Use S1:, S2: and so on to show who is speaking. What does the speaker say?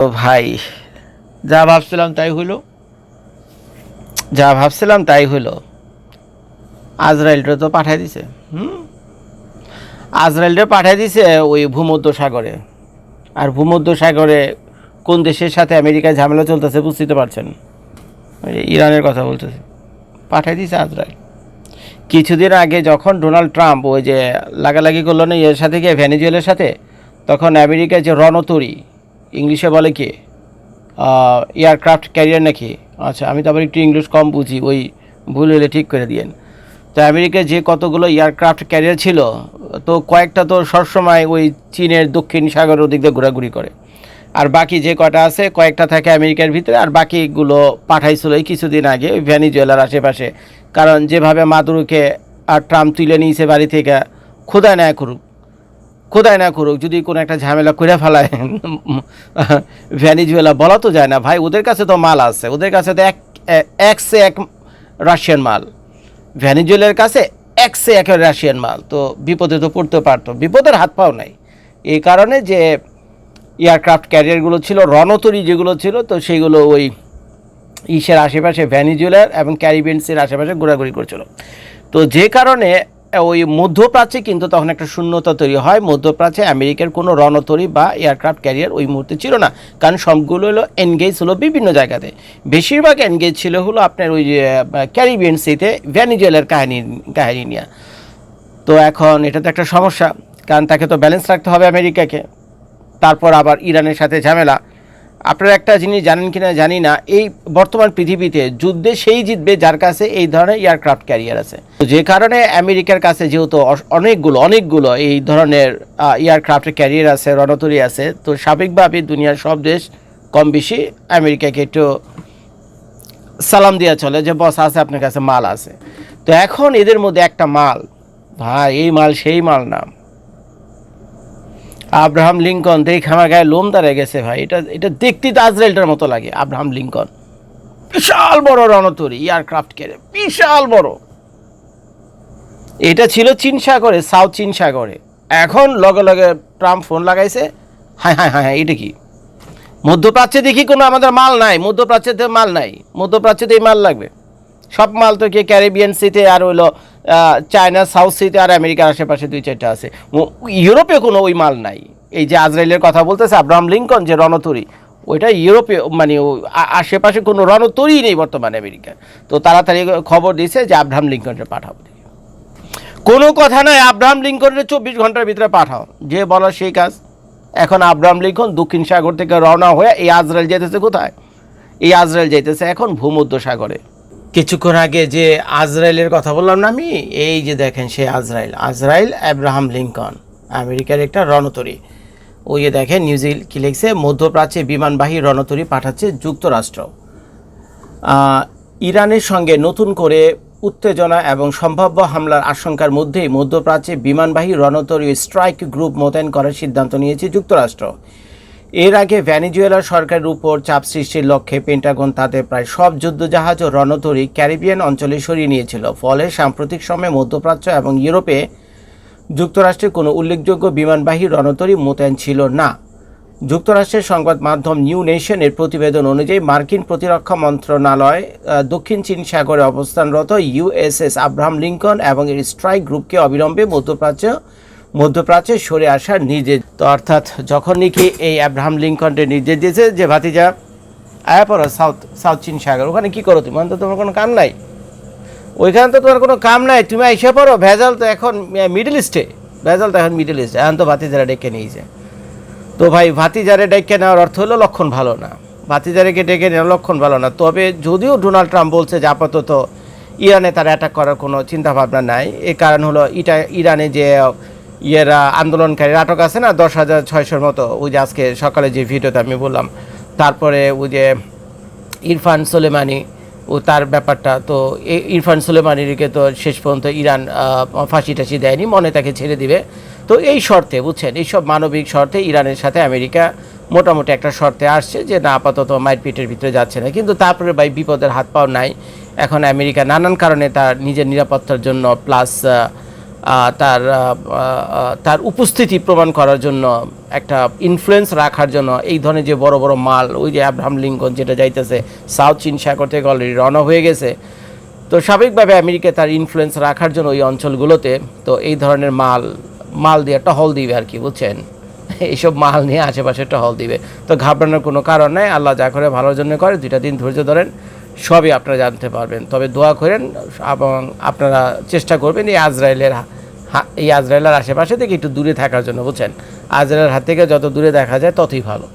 S1: তো ভাই, যা ভাবছিলাম তাই হইল। যা ভাবছিলাম তাই হইল। আজরাইলটা তো পাঠাই দিছে, হুম? আজরাইলটা পাঠাই দিছে ওই ভূমধ্য সাগরে। আর ভূমধ্য সাগরে কোন দেশের সাথে আমেরিকায় ঝামেলা চলতেছে বুঝতে পারছেন। ইরানের কথা বলতেছে। পাঠাই দিছে আজরাইল। কিছুদিন আগে যখন ডোনাল্ড ট্রাম্প ওই যে লাগালাগি করল না এর সাথে গিয়ে ভ্যানিজুয়েলের সাথে, তখন আমেরিকায় যে রণতরী ইংলিশে বলে কি? এয়ারক্রাফট ক্যারিয়ার নাকি? আচ্ছা আমি তো আবার একটু ইংলিশ কম বুঝি, ওই ভুল হলে ঠিক করে দিয়েন। তো আমেরিকায় যে কতগুলো এয়ারক্রাফট ক্যারিয়ার ছিল, তো কয়েকটা তো সবসময় ওই চীনের দক্ষিণ সাগরের ওদিক দিয়ে ঘোরাঘুরি করে। আর বাকি যে কটা আছে, কয়েকটা থাকে আমেরিকার ভিতরে, আর বাকিগুলো পাঠাইছিল এই কিছুদিন আগে ওই ভ্যানিজুয়েলার আশেপাশে। কারণ যেভাবে মাদুরুকে আর ট্রাম্প তুলে নিয়েছে বাড়ি থেকে খোদায় না করুক খোদায় না করুক, যদি কোনো একটা ঝামেলা করে ফেলায় ভ্যানিজুয়েলা বলা তো যায় না। ভাই, ওদের কাছে তো মাল আছে, ওদের কাছে তো এক সে এক রাশিয়ান মাল। ভ্যানিজুয়েলার কাছে এক সে এক রাশিয়ান মাল, তো বিপদে তো পড়তে পারতো। বিপদের হাত পাও নাই। এই কারণে যে এয়ারক্রাফট ক্যারিয়ারগুলো ছিল, রণতরী যেগুলো ছিল, তো সেইগুলো ওই ইসের আশেপাশে ভ্যানিজুয়েলার এবং ক্যারিবিয়ানসের আশেপাশে ঘোরাঘুরি করছিল। তো যে কারণে ওই মধ্যপ্রাচ্যে কিন্তু তখন একটা শূন্যতা তৈরি হয়। মধ্যপ্রাচ্যে আমেরিকার কোনো রণতরী বা এয়ারক্রাফট ক্যারিয়ার ওই মুহূর্তে ছিল না। কারণ সবগুলো হলো এনগেজ হলো বিভিন্ন জায়গাতে। বেশিরভাগ এনগেজ ছিল হলো আপনার ওই ক্যারিবিয়ান সিতে ভ্যানিজুয়েলার কাহিনী কাহিনী নিয়ে। তো এখন এটা তো একটা সমস্যা। কারণ তাকে তো ব্যালেন্স রাখতে হবে আমেরিকাকে। তারপর আবার ইরানের সাথে ঝামেলা। আপনারা একটা জিনিস জানেন কিনা জানি না, এই বর্তমান পৃথিবীতে যুদ্ধে সেই জিতবে যার কাছে এই ধরনের এয়ারক্রাফট ক্যারিয়ার আছে। তো যে কারণে আমেরিকার কাছে যেহেতু অনেকগুলো অনেকগুলো এই ধরনের এয়ারক্রাফট ক্যারিয়ার আছে, রণতরী আছে, তো স্বাভাবিকভাবে দুনিয়ার সব দেশ কম বেশি আমেরিকাকে একটু সালাম দেওয়া চলে যে, বস, আছে, আপনার কাছে মাল আছে। তো এখন এদের মধ্যে একটা মাল, ভাই, এই মাল সেই মাল না। আব্রাহাম লিঙ্কন, দেখে আমার গায়ে লোম দাঁড়িয়ে গেছে ভাই। এটা এটা দেখতে তো আজরাইলটার মতো লাগে, আব্রাহাম লিঙ্কন। বিশাল বড় রণতরী, এয়ারক্রাফট কেড়ে বিশাল বড়। এটা ছিল চীন সাগরে, সাউথ চীন সাগরে। এখন লগে লগে ট্রাম্প ফোন লাগাইছে। হ্যাঁ হ্যাঁ হ্যাঁ হ্যাঁ এটা কি? মধ্যপ্রাচ্যে দেখি কোনো আমাদের মাল নাই, মধ্যপ্রাচ্যেতে মাল নাই, মধ্যপ্রাচ্যতেই মাল লাগবে। সব মাল তো কি ক্যারিবিয়ান সিতে আর হইল চায়না, সাউথ সিতে আর আমেরিকার আশেপাশে দুই চারটা আছে। ইউরোপে কোনো ওই মাল নাই। এই যে আজরাইলের কথা বলতেছে, আব্রাহাম লিঙ্কন যে রণতরী, ওইটা ইউরোপে মানে আশেপাশে কোনো রণতরী নেই বর্তমানে আমেরিকার। তো তাড়াতাড়ি খবর দিয়েছে যে আব্রাহাম লিঙ্কনকে পাঠাবো কোনো কথা নয়, আব্রাহাম লিঙ্কনের চব্বিশ ঘণ্টার ভিতরে পাঠাও। যে বলা সেই কাজ। এখন আব্রাহাম লিঙ্কন দক্ষিণ সাগর থেকে রওনা হয়ে এই আজরাইল যেতেছে কোথায়? এই আজরাইল যেতেছে এখন ভূমধ্য সাগরে কিছুক্ষণ আগে যে আজরাইলের কথা বললাম না আমি, এই যে দেখেন সে আজরাইল আজরাইল আব্রাহাম লিঙ্কন, আমেরিকার একটা রণতরী। ওই যে দেখেন নিউজিল কি লিখছে, মধ্যপ্রাচ্যে বিমানবাহী রণতরী পাঠাচ্ছে যুক্তরাষ্ট্র। ইরানের সঙ্গে নতুন করে উত্তেজনা এবং সম্ভাব্য হামলার আশঙ্কার মধ্যেই মধ্যপ্রাচ্যে বিমানবাহী রণতরী স্ট্রাইক গ্রুপ মোতায়েন করার সিদ্ধান্ত নিয়েছে যুক্তরাষ্ট্র। এর আগে ভ্যানিজুয়েলার সরকারের উপর চাপ সৃষ্টির লক্ষ্যে পেন্টাগন তাদের প্রায় সব যুদ্ধজাহাজ ও রণতরী ক্যারিবিয়ান অঞ্চলে সরিয়ে নিয়েছিল। ফলে সাম্প্রতিক সময়ে মধ্যপ্রাচ্য এবং ইউরোপে যুক্তরাষ্ট্রের কোনো উল্লেখযোগ্য বিমানবাহী রণতরী মোতায়েন ছিল না। যুক্তরাষ্ট্রের সংবাদ মাধ্যম নিউ নেশনের প্রতিবেদন অনুযায়ী মার্কিন প্রতিরক্ষা মন্ত্রণালয় দক্ষিণ চীন সাগরে অবস্থানরত ইউএসএস আব্রাহাম লিঙ্কন এবং এর স্ট্রাইক গ্রুপকে অবিলম্বে মধ্যপ্রাচ্য মধ্যপ্রাচ্যে সরে আসার নির্দেশ তো অর্থাৎ যখন নাকি এই আব্রাহাম লিঙ্কনকে নির্দেশ দিয়েছে যে, ভাতিজা, আয়া পড়ো সাউথ সাউথ চীন সাগর। ওখানে কি করো তুমি? তো তোমার কোনো কাম নাই। ওইখানে তো তোমার কোনো কাম নাই। তুমি এসে পড়ো। ভেজাল তো এখন মিডল ইস্টে। ভেজাল তো এখন মিডল ইস্টে। এখন তো ভাতিজারা ডেকে নিয়েছে। তো ভাই, ভাতিজারে ডেকে নেওয়ার অর্থ হলো লক্ষণ ভালো না। ভাতিজারেকে ডেকে নেওয়ার লক্ষণ ভালো না। তবে যদিও ডোনাল্ড ট্রাম্প বলছে যে, আপাতত ইরানে তার অ্যাটাক করার কোনো চিন্তাভাবনা নাই। এ কারণ হলো ইটা ইরানে যে ইয়েরা আন্দোলনকারী আটক আছে না, দশ হাজার ছয়শোর মতো। ওই যে আজকে সকালে যে ভিডিওতে আমি বললাম। তারপরে ওই যে ইরফান সোলেমানি, ও তার ব্যাপারটা, তো ইরফান সোলেমানিকে তো শেষ পর্যন্ত ইরান ফাঁসি টাসি দেয়নি, মনে তাকে ছেড়ে দিবে। তো এই শর্তে, বুঝছেন এইসব মানবিক শর্তে ইরানের সাথে আমেরিকা মোটামুটি একটা শর্তে আসছে যে, না, আপাতত মারপিটের ভিতরে যাচ্ছে না। কিন্তু তারপরে ভাই বিপদের হাত পাও নাই। এখন আমেরিকা নানান কারণে তার নিজের নিরাপত্তার জন্য প্লাস তার তার উপস্থিতি প্রমাণ করার জন্য, একটা ইনফ্লুয়েন্স রাখার জন্য এই ধরনের যে বড় বড় মাল, ওই যে আব্রাহাম লিঙ্কন যেটা যাইতেছে সাউথ চীন সাগর থেকে অলরেডি রওনা হয়ে গেছে। তো স্বাভাবিকভাবে আমেরিকা তার ইনফ্লুয়েন্স রাখার জন্য ওই অঞ্চলগুলোতে, তো এই ধরনের মাল মাল দিয়ে টহল দিবে আর কি, বুঝছেন? এইসব মাল নিয়ে আশেপাশে টহল দিবে। তো ঘাবড়ানোর কোনো কারণ নাই, আল্লাহ যা করে ভালোর জন্য করে, দুইটা দিন ধৈর্য ধরেন। সবই আপনারা জানতে পারবেন। তবে দোয়া করেন, এবং আপনারা চেষ্টা করবেন এই আজরায়েলের এই আজরায়েলের আশেপাশে থেকে একটু দূরে থাকার জন্য, বুঝছেন? আজরায়েলের হাত থেকে যত দূরে দেখা যায়, ততই ভালো।